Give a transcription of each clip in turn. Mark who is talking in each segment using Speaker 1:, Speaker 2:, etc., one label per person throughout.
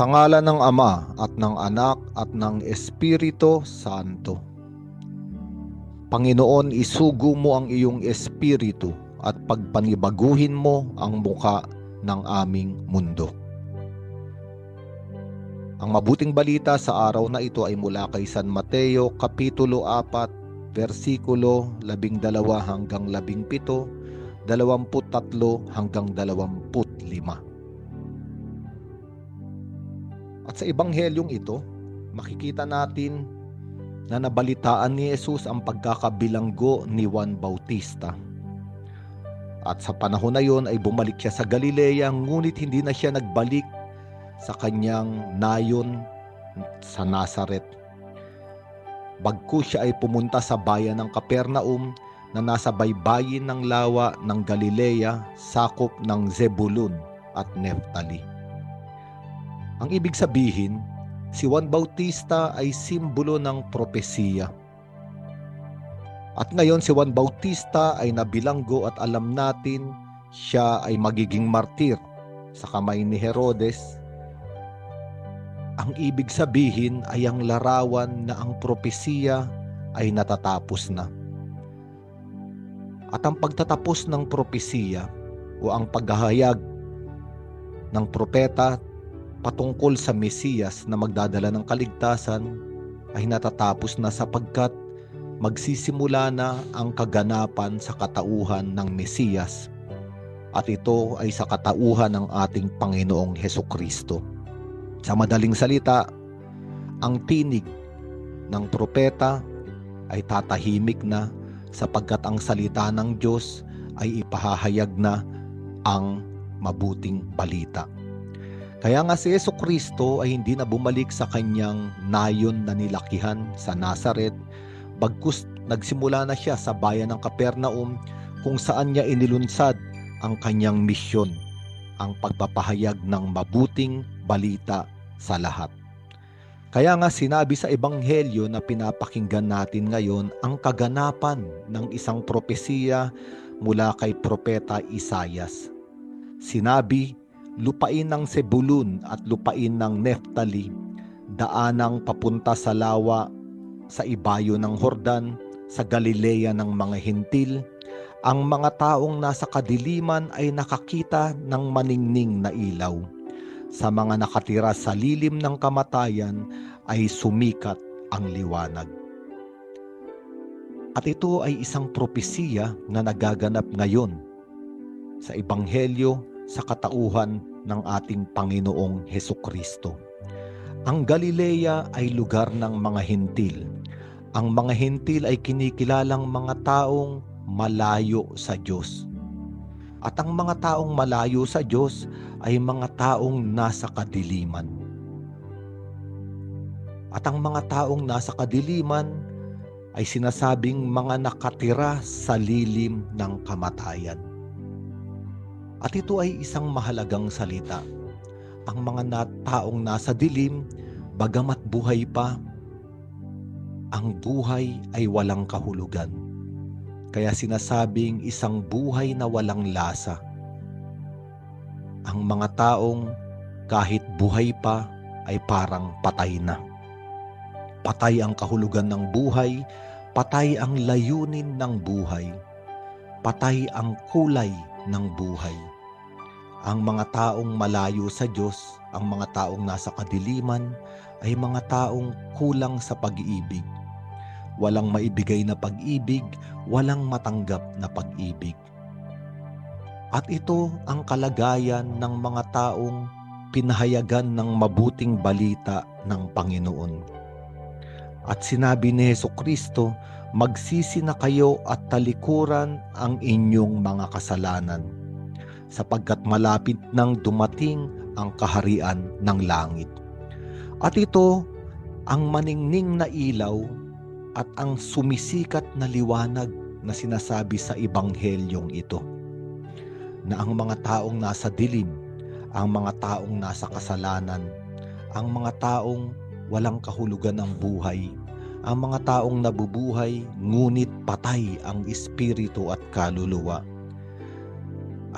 Speaker 1: Sa ngala ng Ama at ng Anak at ng Espiritu Santo. Panginoon, isugo mo ang iyong espiritu at pagpanibaguhin mo ang muka ng aming mundo. Ang mabuting balita sa araw na ito ay mula kay San Mateo Kapitulo 4, versikulo 12 hanggang 17, 23 hanggang 25. At sa ebanghelyong ito, makikita natin na nabalitaan ni Jesus ang pagkakabilanggo ni Juan Bautista. At sa panahon na yon ay bumalik siya sa Galilea ngunit hindi na siya nagbalik sa kanyang nayon sa Nazaret. Bagku siya ay pumunta sa bayan ng Capernaum na nasa baybayin ng lawa ng Galilea, sakop ng Zebulun at Neftali. Ang ibig sabihin, si Juan Bautista ay simbolo ng propesiya. At ngayon si Juan Bautista ay nabilanggo at alam natin siya ay magiging martir sa kamay ni Herodes. Ang ibig sabihin ay ang larawan na ang propesiya ay natatapos na. At ang pagtatapos ng propesiya o ang paghahayag ng propeta patungkol sa Mesiyas na magdadala ng kaligtasan ay natatapos na sapagkat magsisimula na ang kaganapan sa katauhan ng Mesiyas at ito ay sa katauhan ng ating Panginoong Heso Kristo. Sa madaling salita, ang tinig ng propeta ay tatahimik na sapagkat ang salita ng Diyos ay ipahahayag na ang mabuting balita. Kaya nga si Yeso Kristo ay hindi na bumalik sa kanyang nayon na nilakihan sa Nazaret, bagkus nagsimula na siya sa bayan ng Capernaum kung saan niya inilunsad ang kanyang misyon, ang pagpapahayag ng mabuting balita sa lahat. Kaya nga sinabi sa ebanghelyo na pinapakinggan natin ngayon ang kaganapan ng isang propesiya mula kay propeta Isayas. Sinabi lupain ng Sebulun at lupain ng Neftali, daanang papunta sa lawa, sa ibayo ng Hordan, sa Galilea ng mga Hintil, ang mga taong nasa kadiliman ay nakakita ng maningning na ilaw. Sa mga nakatira sa lilim ng kamatayan ay sumikat ang liwanag. At ito ay isang propesiya na nagaganap ngayon sa Ebanghelyo sa katauhan ng ating Panginoong Heso Kristo. Ang Galilea ay lugar ng mga hintil. Ang mga hintil ay kinikilalang mga taong malayo sa Diyos. At ang mga taong malayo sa Diyos ay mga taong nasa kadiliman. At ang mga taong nasa kadiliman ay sinasabing mga nakatira sa lilim ng kamatayan. At ito ay isang mahalagang salita. Ang mga taong nasa dilim, bagamat buhay pa, ang buhay ay walang kahulugan. Kaya sinasabing isang buhay na walang lasa. Ang mga taong kahit buhay pa ay parang patay na. Patay ang kahulugan ng buhay, patay ang layunin ng buhay, patay ang kulay ng buhay. Ang mga taong malayo sa Diyos, ang mga taong nasa kadiliman, ay mga taong kulang sa pag-ibig. Walang maibigay na pag-ibig, walang matanggap na pag-ibig. At ito ang kalagayan ng mga taong pinahayagan ng mabuting balita ng Panginoon. At sinabi ni Heso Kristo, magsisi na kayo at talikuran ang inyong mga kasalanan sapagkat malapit nang dumating ang kaharian ng langit. At ito ang maningning na ilaw at ang sumisikat na liwanag na sinasabi sa ibanghelyong ito na ang mga taong nasa dilim, ang mga taong nasa kasalanan, ang mga taong walang kahulugan ng buhay, ang mga taong nabubuhay ngunit patay ang espiritu at kaluluwa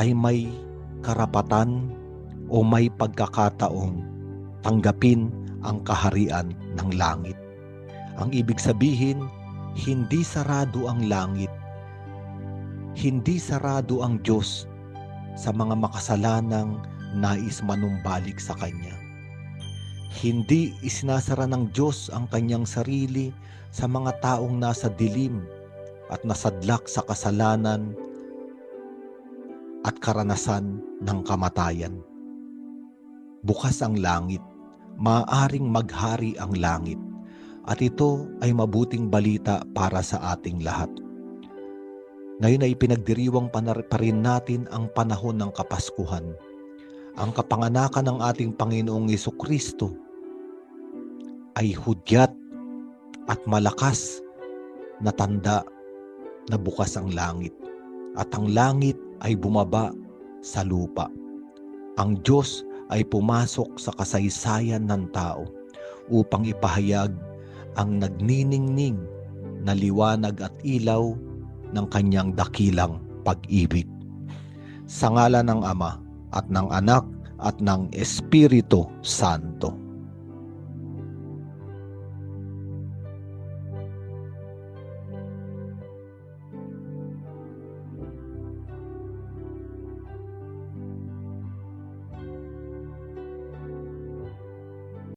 Speaker 1: ay may karapatan o may pagkakataong tanggapin ang kaharian ng langit. Ang ibig sabihin, hindi sarado ang langit. Hindi sarado ang Diyos sa mga makasalanang nais manumbalik sa Kanya. Hindi isinasara ng Diyos ang Kanyang sarili sa mga taong nasa dilim at nasadlak sa kasalanan at karanasan ng kamatayan. Bukas ang langit, maaaring maghari ang langit, at ito ay mabuting balita para sa ating lahat. Ngayon ay pinagdiriwang pa rin natin ang panahon ng Kapaskuhan, ang kapanganakan ng ating Panginoong Yeso Kristo ay hudyat at malakas na tanda na bukas ang langit at ang langit ay bumaba sa lupa. Ang Diyos ay pumasok sa kasaysayan ng tao upang ipahayag ang nagniningning na liwanag at ilaw ng kanyang dakilang pag-ibig. Sa ngala ng Ama at ng Anak at ng Espiritu Santo.